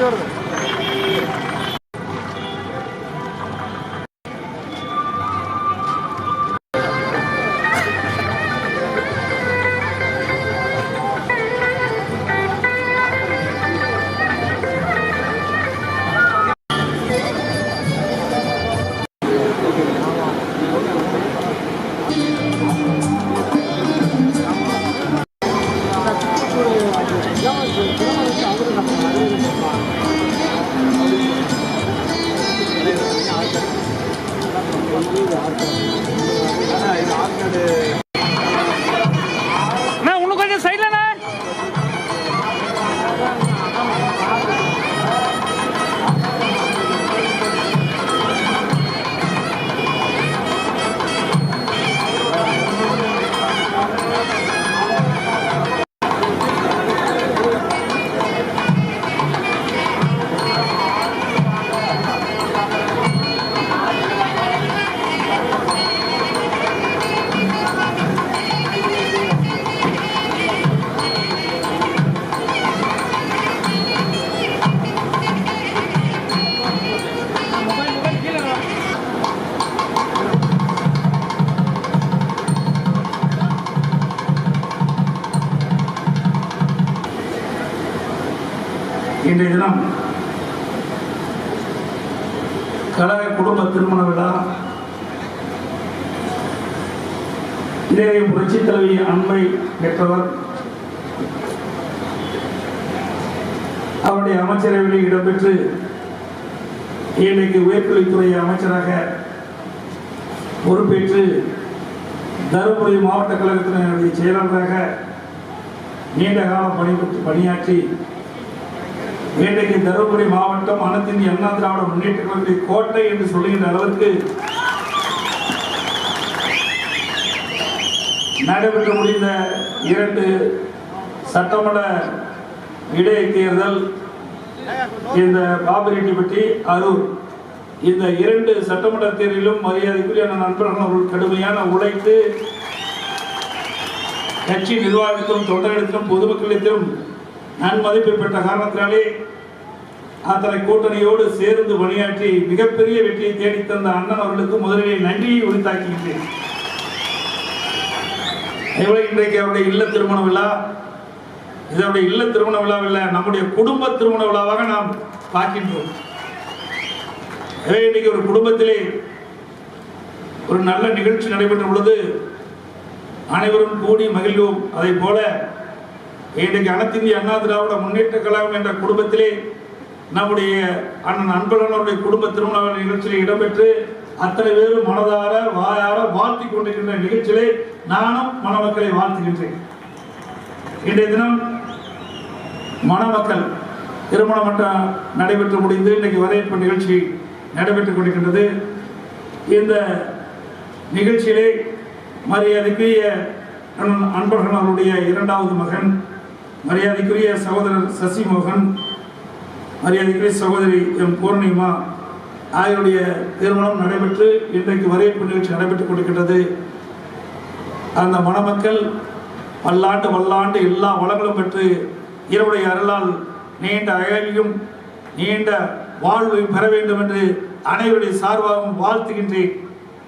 அண்ணா இன்றைய தினம் கழக குடும்ப திருமண விழா இன்றைய புரட்சி தலைவி அன்பை பெற்றவர் அவருடைய அமைச்சரவையில் இடம்பெற்று இன்றைக்கு உயர்கல்வித்துறை அமைச்சராக பொறுப்பேற்று தருமபுரி மாவட்ட கழகத்தினுடைய செயலாளராக நீண்ட காலம் பணி பணியாற்றி இன்றைக்கு தருமபுரி மாவட்டம் அனைத்து இந்திய அண்ணா திராவிட முன்னேற்ற கழகத்தை கோட்டை என்று சொல்லுகின்ற அளவுக்கு நடைபெற்று முடிந்த இரண்டு சட்டமன்ற இடைத்தேர்தல் இந்த பாபிரெட்டிப்பட்டி அரூர். இந்த இரண்டு சட்டமன்ற தேர்தலிலும் மரியாதைக்குரிய நண்பர்கள் அவர்கள் கடுமையான உழைத்து கட்சி நிர்வாகத்திலும் தொண்டர்களிடத்திலும் பொதுமக்களிடத்திலும் நன்மதிப்பை பெற்ற காரணத்தினாலே அத்தனை கூட்டணியோடு சேர்ந்து பணியாற்றி மிகப்பெரிய வெற்றியை தேடித்தந்த அண்ணன் அவர்களுக்கு முதலில் நன்றியை உரித்தாக்கிவிட்டேன் அதேபோல இன்றைக்கு அவருடைய இல்ல திருமண விழா இதனுடைய இல்ல திருமண விழாவில் நம்முடைய குடும்ப திருமண விழாவாக நாம் பார்க்கின்றோம். எனவே இன்றைக்கு ஒரு குடும்பத்திலே ஒரு நல்ல நிகழ்ச்சி நடைபெற்ற பொழுது அனைவரும் கூடி மகிழ்வோம். அதை போல இன்றைக்கு அனைத்திந்திய அண்ணா திராவிட முன்னேற்ற கழகம் என்ற குடும்பத்திலே நம்முடைய அண்ணன் அன்பழகனுடைய குடும்ப திருமண நிகழ்ச்சியில் இடம்பெற்று அத்தனை பேரும் மனதார வாயார வாழ்த்தி கொண்டிருக்கின்ற நிகழ்ச்சியிலே நானும் மணமக்களை வாழ்த்துகின்றேன். இன்றைய தினம் மணமக்கள் திருமணம் மட்டும் நடைபெற்று முடிந்து இன்றைக்கு வரவேற்பு நிகழ்ச்சி நடைபெற்றுக் கொண்டிருக்கின்றது. இந்த நிகழ்ச்சியிலே மரியாதைக்குரிய அண்ணன் அன்பழகன் அவருடைய இரண்டாவது மகன் மரியாதைக்குரிய சகோதரர் சசிமோகன் மரியாதைக்குரிய சகோதரி எம் பூர்ணிமா ஆகியோருடைய திருமணம் நடைபெற்று இன்றைக்கு வரவேற்பு நிகழ்ச்சி நடைபெற்றுக் கொண்டிருக்கின்றது. அந்த மணமக்கள் பல்லாண்டு வல்லாண்டு எல்லா வளங்களும் பெற்று இறைவனுடைய அருளால் நீண்ட அழகையும் நீண்ட வாழ்வையும் பெற வேண்டும் என்று அனைவருடைய சார்பாகவும் வாழ்த்துகின்றேன்.